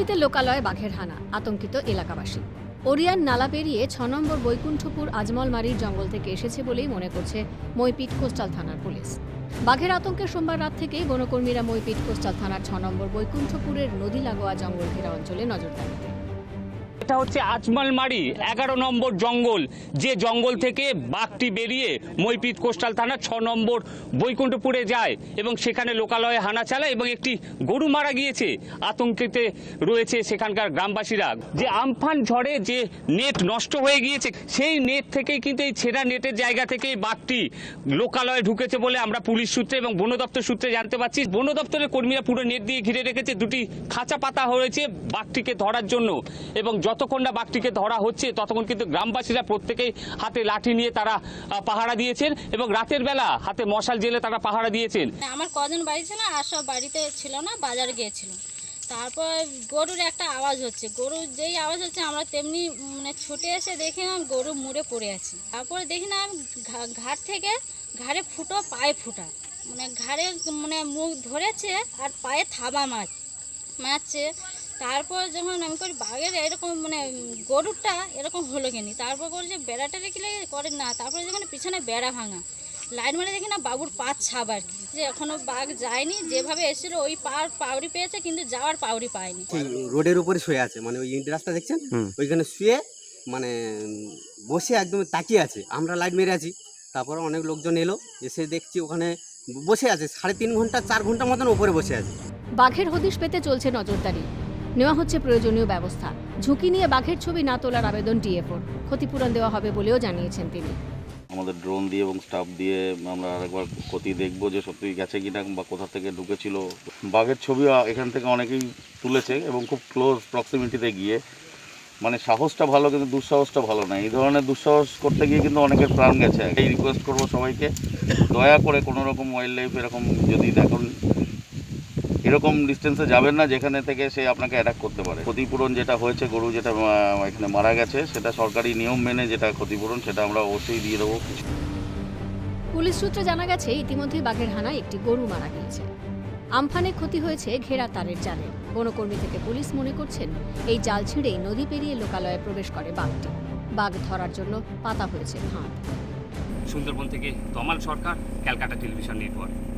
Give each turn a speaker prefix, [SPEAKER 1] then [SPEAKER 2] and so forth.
[SPEAKER 1] নোয়াখালীতে লোকালয়ে বাঘের হানা, আতঙ্কিত এলাকাবাসী। ওরিয়ান নালা পেরিয়ে ছ নম্বর বৈকুণ্ঠপুর আজমলমারির জঙ্গল থেকে এসেছে বলেই মনে করছে মইপিট কোস্টাল থানার পুলিশ। বাঘের আতঙ্কে সোমবার রাত থেকেই বনকর্মীরা মইপিট কোস্টাল থানার ছ নম্বর বৈকুণ্ঠপুরের নদী লাগোয়া জঙ্গল ঘেরা অঞ্চলে নজরদারিতে
[SPEAKER 2] এটা হচ্ছে আজমালমারি, এগারো নম্বর জঙ্গল। যে জঙ্গল থেকে বাঘটি বেরিয়ে মইপিট কোস্টাল থানা ছ নম্বর বৈকুণ্ঠপুরে যায় এবং সেখানে লোকালয়ে হানা চালায় এবং একটি গরু মারা গিয়েছে। আতঙ্কেতে রয়েছে সেখানকার গ্রামবাসীরা। যে আমফান ঝড়ে যে নেট নষ্ট হয়ে গিয়েছে, সেই নেট থেকেই কিন্তু এই ছেঁড়া নেটের জায়গা থেকেই বাঘটি লোকালয়ে ঢুকেছে বলে আমরা পুলিশ সূত্রে এবং বন দপ্তর সূত্রে জানতে পারছি। বন দপ্তরের কর্মীরা পুরো নেট দিয়ে ঘিরে রেখেছে, দুটি খাঁচা পাতা হয়েছে বাঘটিকে ধরার জন্য এবং যতক্ষণ না বাঘটিকে ধরা হচ্ছে, ততক্ষণ কিন্তু গ্রামবাসীরা প্রত্যেকেই হাতে লাঠি নিয়ে তারা পাহারা দিয়েছেন এবং রাতের বেলা হাতে মশাল জেলে তারা পাহারা দিয়েছেন।
[SPEAKER 3] আমার কজন বাড়ি ছিল আর সব বাড়িতে ছিল না, বাজারে গিয়েছিল। তারপর গরুর একটা আওয়াজ হচ্ছে গরুর যেই আওয়াজ হচ্ছে আমরা তেমনি মানে ছুটে এসে দেখি না, গরু মুড়ে পড়ে আছে। তারপরে দেখি না ঘাট থেকে ঘাড়ে ফুটো, পায়ে ফুটা। মানে ঘাড়ে মানে মুখ ধরেছে, আর পায়ে থাবা মাছ মারছে। তারপর যখন আমি করি বাঘের এরকম মানে গরুরটা এরকম হলো কেনি। তারপর করছে বেড়াটা রেখে করে না তারপরে যেখানে পিছনে বেড়া ভাঙা। লাইন মারে দেখি না বাবুর পা ছাপ আর কি। যে এখনও বাঘ যায়নি যেভাবে এসেছিল ওই পার পাউরি পেয়েছে কিন্তু যাওয়ার পাউরি পায়নি।
[SPEAKER 4] রোডের উপরে শুয়ে আছে মানে ওই রাস্তা দেখছেন? ওইখানে শুয়ে মানে বসে একদম তাকিয়ে আছে। আমরা লাইট মেরে আছি। তারপরে অনেক লোকজন এলো এসে দেখছি ওখানে বসে আছে সাড়ে তিন ঘণ্টা চার ঘণ্টা মতন উপরে বসে আছে।
[SPEAKER 1] বাঘের হদিশ পেতে চলছে নজরদারি। নেওয়া হচ্ছে প্রয়োজনীয় ব্যবস্থা। ঝুঁকি নিয়ে বাঘের ছবি না তোলার আবেদন ডিএফওর ক্ষতিপূরণ দেওয়া হবে বলেও জানিয়েছেন তিনি।
[SPEAKER 5] আমাদের ড্রোন দিয়ে এবং স্টাফ দিয়ে আমরা আরেকবার ক্ষতি দেখব যে সত্যি গেছে কিনা বা কোথা থেকে ঢুকেছিল। বাঘের ছবি এখান থেকে অনেকেই তুলেছে এবং খুব ক্লোজ প্রক্সিমিটিতে গিয়ে। মানে সাহসটা ভালো কিন্তু দুঃসাহসটা ভালো না। এই ধরনের দুঃসাহস করতে গিয়ে কিন্তু অনেকের প্রাণ গেছে। এই রিকোয়েস্ট করব সবাইকে। দয়া করে কোনো রকম ওয়াইল্ড লাইফ এরকম যদি দেখুন এরকম ডিস্টেন্সে যাবেন না যেখানে থেকে সে আপনাকে অ্যাটাক করতে পারে। ক্ষতিপূরণ যেটা হয়েছে গরু যেটা এখানে মারা গেছে সেটা সরকারি নিয়ম মেনে যেটা ক্ষতিপূরণ সেটা আমরা অবশ্যই দিয়ে দেবো।
[SPEAKER 1] পুলিশ সূত্রে জানা গেছে ইতিমধ্যেই বাঘের হানায় একটি গরু মারা গিয়েছে। আমফানে ক্ষতি হয়েছে ঘেরা তারের জালে। বনকর্মী থেকে পুলিশ মনে করছেন এই জাল ছিঁড়েই নদী পেরিয়ে লোকালয়ে প্রবেশ করে বাঘটি। বাঘ ধরার জন্য পাতা হয়েছে ফাঁদ
[SPEAKER 2] সুন্দরবন থেকে তমাল সরকার ক্যালকাটা টেলিভিশন নেটওয়ার্ক।